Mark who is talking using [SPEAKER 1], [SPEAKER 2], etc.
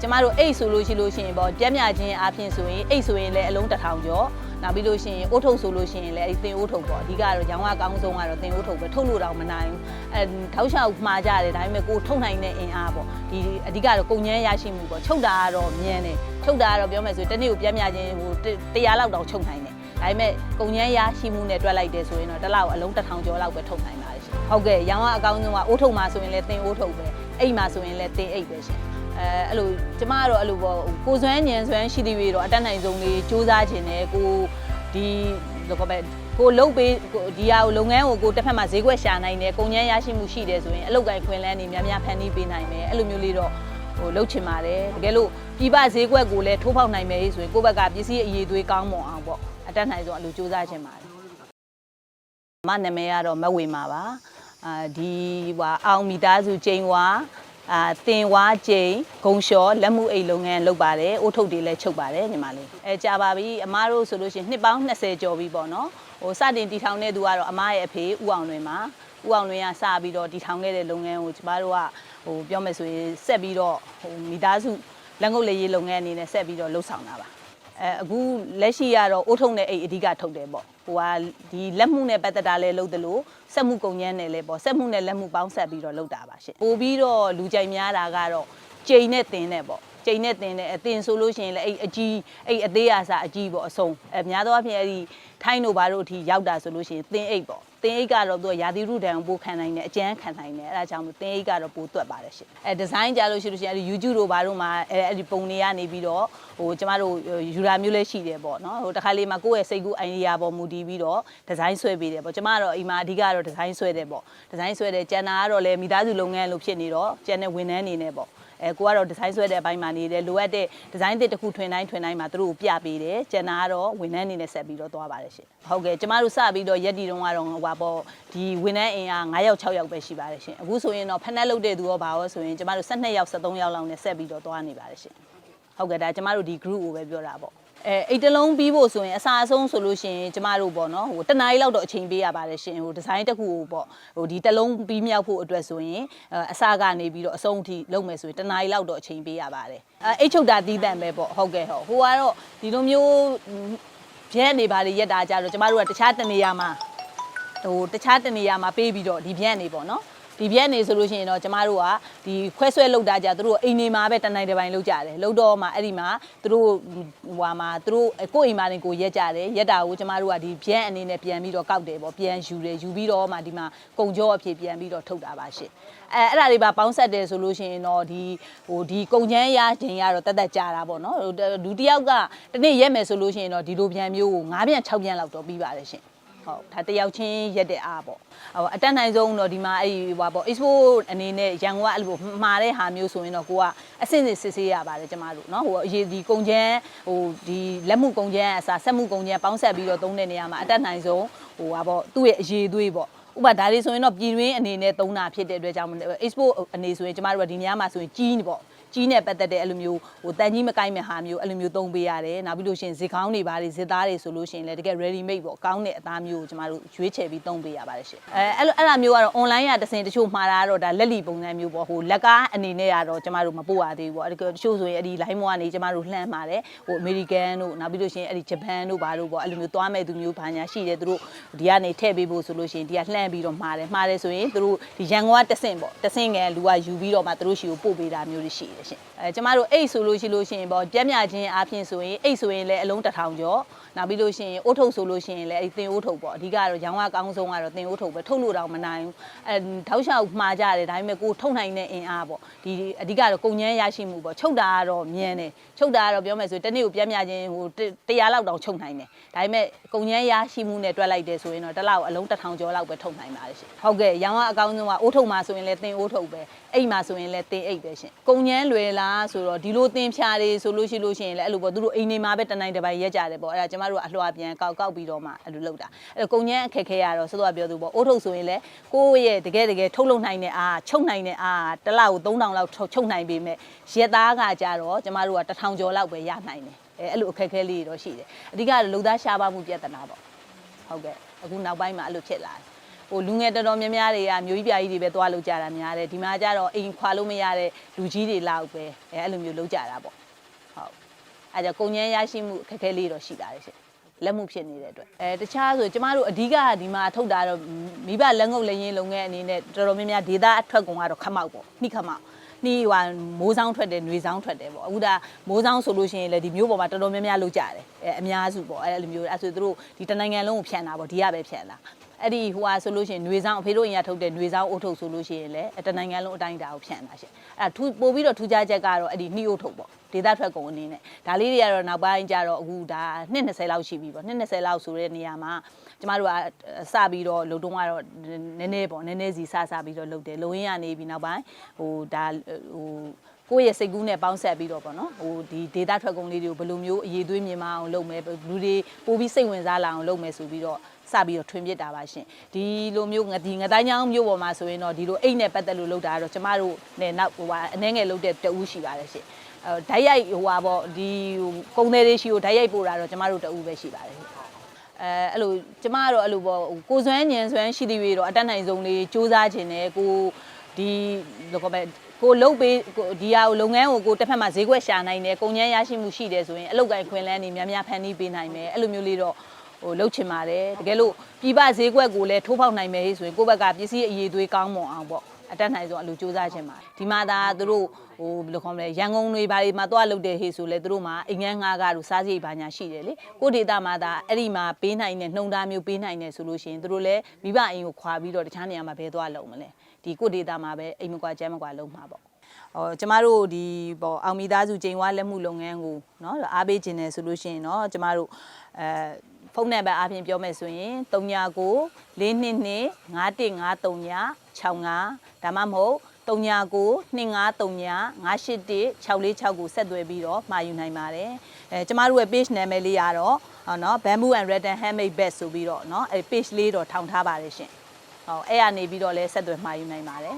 [SPEAKER 1] ကျမတို့အိတ်ဆိုလို့ရှိလို့ရှိရင်ပေါ့ပြက်မြချင်းအပြင်ဆိုရင်အိတ်ဆိုရင်လည်းအလုံးတစ်ထောင်ကျော်နောက်ပြီးလို့ရှိရင်အိုးထုတ်ဆိုလို့ရှိရင်လည်းအဲဒီသင်အိုးထုတ်ပေါ့အဓိကတော့ရောင်းကအကောင်းဆုံးကတော့သင်အိုးထုတ်ပဲထုတ်လို့တော့မနိုင်ဘူးအဲထောက်လျှောက်မှာကြတယ်ဒါပေမဲ့ကိုထုတ်နိုင်တဲ့အင်အားပေါ့ဒီအဓိကတော့ကုန်ညမ်းရရှိမှုပေါ့ချုပ်တာကတော့မြန်တယ်ချုပ်တာကတော့ပြောမယ်ဆိုတနေ့ကိုပြက်မြချင်းဟို100လောက်တောင်ချုပ်နိုင်တယ်ဒါပေမဲ့ကုန်ညမ်းရရှိမှုနဲ့တွက်လိုက်တယ်ဆိုရင်တော့တစ်လောက်အလုံး1000ကျော်လောက်ပဲထုတ်နိုင်ပါတယ်ရှင်ဟုတ်ကဲ့ရောင်းကအကောင်းဆုံးကအိုးထုတ်မှာဆိုရင်လည်းသင်အိုးထုတ်ပဲအိတ်မှာဆိုရင်လည်းသင်အိတ်ပဲရှင် အဲအဲ့လိုကျမကတော့အဲ့လိုပေါ့ကိုစွမ်းညံစွမ်းရှိသရွေတော့အတက်နိုင်ဆုံးလေးစူးစမ်းခြင်းနဲ့ကိုဒီတော့ပဲကိုလုတ်ပေးကိုဒီဟာကိုလုပ်ငန်းကိုကိုတစ်ဖက်မှာဈေးကွက်ရှာနိုင်တယ်ကုန်ကျန်းရရှိမှုရှိတယ်ဆိုရင်အလုတ်ကိုင်ခွင်လန်းနေများများဖန်တီးပေးနိုင်မယ်အဲ့လိုမျိုးလေးတော့ဟိုလုတ်ချင်ပါတယ်တကယ်လို့ပြည်ပဈေးကွက်ကိုလည်းထိုးဖောက်နိုင်မယ်ဆိုရင်ကိုယ့်ဘက်ကပစ္စည်းအရေးသွေးကောင်းမွန်အောင်ပေါ့အတက်နိုင်ဆုံးအဲ့လိုစူးစမ်းခြင်းပါတယ်မနာမည်ကတော့မဝေမာပါအာဒီဟွာအောင်မိသားစုကျိန်ဝါ အာတင်ဝါကျိန်ဂုံလျှော်လက်မှုအိတ်လုပ်ငန်းလုပ်ပါတယ်အိုးထုတ်တွေလည်းချုပ်ပါတယ်ညီမလေးအဲကြာပါပြီအမားတို့ဆိုလို့ရှိရင်နှစ်ပေါင်း20ကျော်ပြီပေါ့နော်ဟိုစတင်တည်ထောင်တဲ့သူကတော့အမားရဲ့အဖေဦးအောင်လွင်ပါဦးအောင်လွင်ကစပြီးတော့တည်ထောင်ခဲ့တဲ့လုပ်ငန်းကိုကျမတို့ကဟိုပြောမယ်ဆိုရင်ဆက်ပြီးတော့ဟိုမိသားစုလက်ငုပ်လေးရေးလုပ်ငန်းအနေနဲ့ဆက်ပြီးတော့လှုပ်ဆောင်တာပါ အဲအခုလက်ရှိကတော့အိုးထုံတဲ့အိတ်အဓိကထုတ်တယ်ပေါ့ဟိုကဒီလက်မှုနဲ့ပတ်သက်တာလဲလုပ်တယ်လို့စက်မှုကုံညမ်းနဲ့လဲပေါ့စက်မှုနဲ့လက်မှုပေါင်းဆက်ပြီးတော့လုပ်တာပါရှင့်ပို့ပြီးတော့လူကြိုက်များတာကတော့ကြိမ်နဲ့တင်နဲ့ပေါ့ကြိမ်နဲ့တင်နဲ့အတင်ဆိုလို့ရှိရင်လည်းအဲ့အကြီးအဲ့အသေးအစားအကြီးပေါ့အစုံအဲများသောအားဖြင့်အဲ့ဒီထိုင်းတို့ဘာတို့အထိရောက်တာဆိုလို့ရှိရင်တင်အိတ်ပေါ့တင်အိတ်ကတော့သူကရာသီဥတုတံပိုခံနိုင်တယ်အကျန်းခံနိုင်တယ်အဲ့ဒါကြောင့်မို့တင်အိတ်ကတော့ပိုတွက်ပါတယ်ရှင်အဲဒီဇိုင်းကြလို့ရှိလို့ရှိရင်အဲ့ဒီ YouTube တို့ဘာတို့မှာအဲအဲ့ဒီပုံတွေကနေပြီးတော့ဟိုကျမတို့ယူရာမျိုးလေးရှိတယ်ပေါ့နော်ဟိုတစ်ခါလေးမှာကိုယ့်ရဲ့စိတ်ကူး idea ပေါ်မူတည်ပြီးတော့ဒီဇိုင်းဆွဲပေးတယ်ပေါ့ကျမကတော့အိမ်မှာအဓိကတော့ဒီဇိုင်းဆွဲတယ်ပေါ့ဒီဇိုင်းဆွဲတယ်ကျန်တာကတော့လည်းမိသားစုလုပ်ငန်းလို့ဖြစ်နေတော့ကျန်တဲ့ဝန်ထမ်းနေနေပေါ့ အဲကိုကတော့ဒီဇိုင်းဆွဲတဲ့အပိုင်းမှာနေတယ်လိုအပ်တဲ့ဒီဇိုင်းတစ်တစ်ခုထွင်တိုင်းထွင်တိုင်းမှာသူတို့ကိုပြပေးတယ်ကျန်တာကတော့ဝန်ထမ်းနေနဲ့ဆက်ပြီးတော့သွားပါတယ်ရှင်ဟုတ်ကဲ့ကျမတို့စပြီးတော့ရက်တီတုန်းကတော့ဟိုပါပေါ့ဒီဝန်ထမ်းအင်အား9ယောက်6ယောက်ပဲရှိပါတယ်ရှင်အခုဆိုရင်တော့ဖက်နှက်လုပ်တဲ့သူရောပါရောဆိုရင်ကျမတို့12ယောက်13ယောက်လောက်နဲ့ဆက်ပြီးတော့သွားနေပါတယ်ရှင်ဟုတ်ကဲ့ဒါကျမတို့ဒီ group ကိုပဲပြောတာပေါ့ အဲအိတ်တလုံးပြီးဖို့ဆိုရင်အစားအဆုံးဆိုလို့ရှိရင်ကျမတို့ပေါ့နော်ဟိုတနားရီလောက်တော့အချိန်ပေးရပါတယ်ရှင်ဟိုဒီဇိုင်းတစ်ခုကိုပေါ့ဟိုဒီတလုံးပြီးမြောက်ဖို့အတွက်ဆိုရင်အဲအစားကနေပြီးတော့အဆုံးအထိလုပ်မယ်ဆိုရင်တနားရီလောက်တော့အချိန်ပေးရပါတယ်အဲအိတ်ချုပ်တာတီးတန့်ပဲပေါ့ဟုတ်ကဲ့ဟုတ်ဟိုကတော့ဒီလိုမျိုးပြဲနေပါလေရက်တာကြတော့ကျမတို့ကတခြားတနေရာမှာဟိုတခြားတနေရာမှာပေးပြီးတော့ဒီပြက်နေပေါ့နော် ဒီပြက်နေဆိုလို့ရှိရင်တော့ကျမတို့ကဒီခွဲဆွဲလောက်တာကြသူတို့အိမ်နေမှာပဲတနိုင်တစ်ပိုင်းလောက်ကြတယ်လောက်တော့မှအဲ့ဒီမှာသူတို့ဟွာမှာသူတို့ကိုယ့်အိမ်မှာနေကိုရက်ကြတယ်ရက်တာကိုကျမတို့ကဒီပြက်အနေနဲ့ပြန်ပြီးတော့ကောက်တယ်ပေါ့ပြန်ယူတယ်ယူပြီးတော့မှဒီမှာကုံကြောအဖြစ်ပြန်ပြီးတော့ထုတ်တာပါရှင့်အဲအဲ့ဒါတွေပါပေါင်းဆက်တယ်ဆိုလို့ရှိရင်တော့ဒီဟိုဒီကုံချမ်းရခြင်းရတော့တက်တက်ကြတာပေါ့နော်ဟိုဒုတိယကတနေ့ရက်မယ်ဆိုလို့ရှိရင်တော့ဒီလိုပြန်မျိုးကို9ပြန်6ပြန်လောက်တော့ပြီးပါတယ်ရှင့် ဟုတ်ဒါတယောက်ချင်းရက်တဲ့အားပေါ့ဟိုအတက်နိုင်ဆုံးတော့ဒီမှာအဲ့ဒီဟွာပေါ့ expo အနေနဲ့ရန်ကုန်ကအဲ့လိုမှားတဲ့ဟာမျိုးဆိုရင်တော့ကိုကအဆင့်စစ်စစ်ဆေးရပါတယ်ကျမတို့เนาะဟိုအရေးဒီကုံချမ်းဟိုဒီလက်မှုကုံချမ်းအစားဆက်မှုကုံချမ်းပေါင်းဆက်ပြီးတော့သုံးတဲ့နေရာမှာအတက်နိုင်ဆုံးဟိုဟာပေါ့သူ့ရဲ့အရေးသွေးပေါ့ဥပမာဒါတွေဆိုရင်တော့ပြည်တွင်းအနေနဲ့သုံးတာဖြစ်တဲ့အတွက်ကြောင့် expo အနေဆိုရင်ကျမတို့ကဒီနေရာမှာဆိုရင်ကြီးနေပေါ့ ကြီးနဲ့ပတ်သက်တဲ့အဲ့လိုမျိုးဟိုတန်ကြီးမကိုင်းမဲ့ဟာမျိုးအဲ့လိုမျိုးသုံးပေးရတယ်နောက်ပြီးလို့ရှိရင်ဇစ်ကောင်းတွေဘာတွေဇစ်သားတွေဆိုလို့ရှိရင်လည်းတကယ် ready made ပေါ့ကောင်းတဲ့အသားမျိုးကိုကျမတို့ရွေးချယ်ပြီးသုံးပေးရပါတယ်ရှင်အဲအဲ့လိုအဲ့လိုမျိုးကတော့ online ရတစ်စင်တချို့မှာတာတော့ဒါလက်လီပုံစံမျိုးပေါ့ဟိုလက်ကားအနေနဲ့ကတော့ကျမတို့မပို့ရသေးဘူးပေါ့အဲ့ဒီတချို့ဆိုရင်အဲ့ဒီ line မောကနေကျမတို့လှမ်းပါတယ်ဟို American တို့နောက်ပြီးလို့ရှိရင်အဲ့ဒီ Japan တို့ဘာတို့ပေါ့အဲ့လိုမျိုးသွားမဲ့သူမျိုးဘာညာရှိတယ်သူတို့ဒီကနေထည့်ပေးဖို့ဆိုလို့ရှိရင်ဒီကလှမ်းပြီးတော့မှာတယ်မှာတယ်ဆိုရင်သူတို့ဒီရန်ကုန်ကတစ်စင်ပေါ့တစ်စင်ငယ်လူကယူပြီးတော့မှသူတို့ရှိကိုပို့ပေးတာမျိုးတွေရှိတယ်တယ်ရှင်အဲကျမတို့အိတ်ဆိုလို့ရှိလို့ရှိရင်ပေါ့ပြက်မြချင်းအပြင်ဆိုရင်အိတ်ဆိုရင်လည်းအလုံးတစ်ထောင်ကျော်နောက်ပြီးလို့ရှိရင်အိုးထုတ်ဆိုလို့ရှိရင်လည်းအဲသင်အိုးထုတ်ပေါ့အဓိကတော့ရောင်းကအကောင်းဆုံးကတော့သင်အိုးထုတ်ပဲထုတ်လို့တော့မနိုင်ဘူးအဲထောက်လျှောက်မှားကြတယ်ဒါပေမဲ့ကိုထုတ်နိုင်တဲ့အင်အားပေါ့ဒီအဓိကတော့ကုန်ညမ်းရရှိမှုပေါ့ချုပ်တာကတော့မြန်တယ်ချုပ်တာကတော့ပြောမယ်ဆိုတနေ့ကိုပြက်မြချင်းဟို100လောက်တောင်ချုပ်နိုင်တယ်ဒါပေမဲ့ကုန်ညမ်းရရှိမှုနဲ့တွက်လိုက်တယ်ဆိုရင်တော့တစ်လောက်အလုံးတစ်ထောင်ကျော်လောက်ပဲထုတ်နိုင်ပါတယ်ရှင်ဟုတ်ကဲ့ရောင်းကအကောင်းဆုံးကအိုးထုတ်မှာဆိုရင်လည်းသင်အိုးထုတ်ပဲအိတ်မှာဆိုရင်လည်းသင်အိတ်ပဲရှင်ကုန်ညမ်းလွယ်လားဆိုတော့ဒီလိုတင်ဖြာတွေဆိုလို့ရှိလို့ရှိရင်လည်းအဲ့လိုပေါ့သူတို့အိမ်နေမှာပဲတနိုင်တစ်ပိုင်းရက်ကြတယ်ပေါ့အဲ့ဒါကျမတို့ကအလှော်ပြန်ကောက်ကောက်ပြီးတော့မှအဲ့လိုလုပ်တာအဲ့တော့ကုန်ញ្ញမ်းအခက်ခဲရတော့ဆိုတော့ပြောသူပေါ့အိုးထုတ်ဆိုရင်လည်းကိုယ့်ရဲ့တကယ်တကယ်ထုတ်လုပ်နိုင်တဲ့အားချုပ်နိုင်တဲ့အားတစ်လောက်3000လောက်ချုပ်နိုင်ပေမဲ့ရက်သားကကြတော့ကျမတို့က1000ကျော်လောက်ပဲရနိုင်တယ်အဲအဲ့လိုအခက်ခဲလေးတွေတော့ရှိတယ်အဓိကတော့လူသားရှားပါမှုပြဿနာပေါ့ဟုတ်ကဲ့အခုနောက်ပိုင်းမှာအဲ့လိုဖြစ်လာတယ် ဟိုလူငယ်တော်တော်များများတွေကမျိုးကြီးပြာကြီးတွေပဲသွားလို့ကြတာများတယ်ဒီမှာကျတော့အိမ်ခွာလို့မရတဲ့လူကြီးတွေလောက်ပဲအဲအဲ့လိုမျိုးလုပ်ကြတာပေါ့ဟုတ်အဲကြောင့်ကုန်ကျန်းရရှိမှုခက်ခဲလေးတော့ရှိပါတယ်ရှင်လက်မှုဖြစ်နေတဲ့အတွက်အဲတခြားဆိုကျမတို့အဓိကဒီမှာထုတ်တာတော့မိဘလက်ငုပ်လက်ရင်းလုပ်ငန်းအနေနဲ့တော်တော်များများဒေတာအထွက်ကုန်ကတော့ခမောက်ပေါ့နှိခမောက်နှီးဟိုမိုးဆောင်ထွက်တယ်ຫນွေဆောင်ထွက်တယ်ပေါ့အခုဒါမိုးဆောင်ဆိုလို့ရှိရင်လည်းဒီမျိုးပေါ်မှာတော်တော်များများလုပ်ကြတယ်အဲအများစုပေါ့အဲလိုမျိုးအဲဆိုသူတို့ဒီတနိုင်ငံလုံးကိုဖြန့်တာပေါ့ဒီကပဲဖြန့်တာ အဲ့ဒီဟိုဟာဆိုလို့ရှိရင်ຫນွေဆောင်အဖေတို့အရင်ကထုတ်တဲ့ຫນွေဆောင်အုတ်ထုတ်ဆိုလို့ရှိရင်လည်းတနိုင်ငံလုံးအတိုင်းအတာကိုဖြန့်တာရှင်အဲ့ထူပို့ပြီးတော့ထူးခြားချက်ကတော့အဲ့ဒီနှီးအုတ်ထုတ်ပေါ့ဒေတာထွက်ကုန်အနေနဲ့ဒါလေးတွေကတော့နောက်ပိုင်းကျတော့အခုဒါနှစ်20လောက်ရှိပြီပေါ့နှစ်20လောက်ဆိုတဲ့နေရာမှာကျမတို့ကစပြီးတော့လုံတုံးကတော့နည်းနည်းပေါ့နည်းနည်းစီစစပြီးတော့လုပ်တယ်လုံရင်းရနေပြီးနောက်ပိုင်းဟိုဒါဟို ကိုယ့်ရဲ့စိတ်ကူးနဲ့ပေါင်းဆက်ပြီးတော့ပေါ့နော်ဟိုဒီ data ထွက်ကုန်လေးတွေကိုဘယ်လိုမျိုးအရေးသွေးမြင်မအောင်လုပ်မယ်လူတွေပို့ပြီးစိတ်ဝင်စားလာအောင်လုပ်မယ်ဆိုပြီးတော့စပြီးတော့ထွင်ပြစ်တာပါရှင်ဒီလိုမျိုးငဒီငတိုင်းချောင်းမျိုးပေါ်မှာဆိုရင်တော့ဒီလိုအိတ်နဲ့ပတ်သက်လို့လုပ်တာကတော့ကျမတို့နဲ့နောက်ဟိုဟာအနှဲငယ်လုပ်တဲ့တအူးရှိပါတယ်ရှင်အဲဓာတ်ရိုက်ဟိုဟာပေါ့ဒီကုံသေးလေးရှိကိုဓာတ်ရိုက်ပို့တာတော့ကျမတို့တအူးပဲရှိပါတယ်ရှင်အဲအဲ့လိုကျမကတော့အဲ့လိုပေါ့ကိုစွမ်းညင်စွမ်းရှိသည်တွေတော့အတက်နိုင်ဆုံးလေးစူးစမ်းခြင်းနဲ့ကိုဒီလောကပဲ ကိုလုတ်ပေးဒီဟာကိုလုပ်ငန်းကိုကိုတစ်ဖက်မှာဈေးကွက်ရှာနိုင်တယ်ကုန်ကျန်းရရှိမှုရှိတယ်ဆိုရင်အလုပ်ကိုင်ခွင်လန်းနေများများဖန်တီးပေးနိုင်မယ်အဲ့လိုမျိုးလေးတော့ဟိုလှုပ်ချင်ပါတယ်တကယ်လို့ပြည်ပဈေးကွက်ကိုလည်းထိုးဖောက်နိုင်မယ်ဆိုရင်ကိုယ့်ဘက်ကပစ္စည်းအရေးသွေးကောင်းမွန်အောင်ပေါ့အတက်နိုင်ဆုံးအလိုစူးစမ်းချင်ပါတယ်ဒီမှာသာသူတို့ဟိုဘယ်လိုခေါ်မလဲရန်ကုန်တွေဘာတွေမှာသွားလုပ်တယ်ဟေ့ဆိုလဲသူတို့မှာအိမ်ငန်းငါးကားတို့စားစရိတ်ဘာညာရှိတယ်လေကိုဒေတာမှာသာအဲ့ဒီမှာပေးနိုင်တဲ့နှုံသားမျိုးပေးနိုင်တယ်ဆိုလို့ရှိရင်သူတို့လည်းမိဘအိမ်ကိုခွာပြီးတော့တခြားနေရာမှာဘယ်သွားလုပ်မလဲ ဒီကိုဒေတာမှာပဲအိမ်မကွာကျမ်းမကွာလုပ်မှာပေါ့ ဟောကျမတို့ဒီပေါ့အောင်မိသားစုချိန်ဝါလက်မှုလုပ်ငန်းကိုเนาะအားပေးခြင်းတယ်ဆိုလို့ရှိရင်เนาะကျမတို့အဲဖုန်းနံပါတ်အပြင်ပြောမယ်ဆိုရင်39 422 5153 65ဒါမှမဟုတ်39 2539 581 646ကိုဆက်သွယ်ပြီးတော့မှာယူနိုင်ပါတယ်အဲကျမတို့ရဲ့ page နာမည်လေးကတော့ဟောเนาะ bamboo and rattan handmade bag ဆိုပြီးတော့เนาะအဲ page လေးတော့ထောင်ထားပါတယ်ရှင် ဟောအဲ့ရနေပြီးတော့လဲဆက်သွယ်မှာယူနိုင်ပါတယ်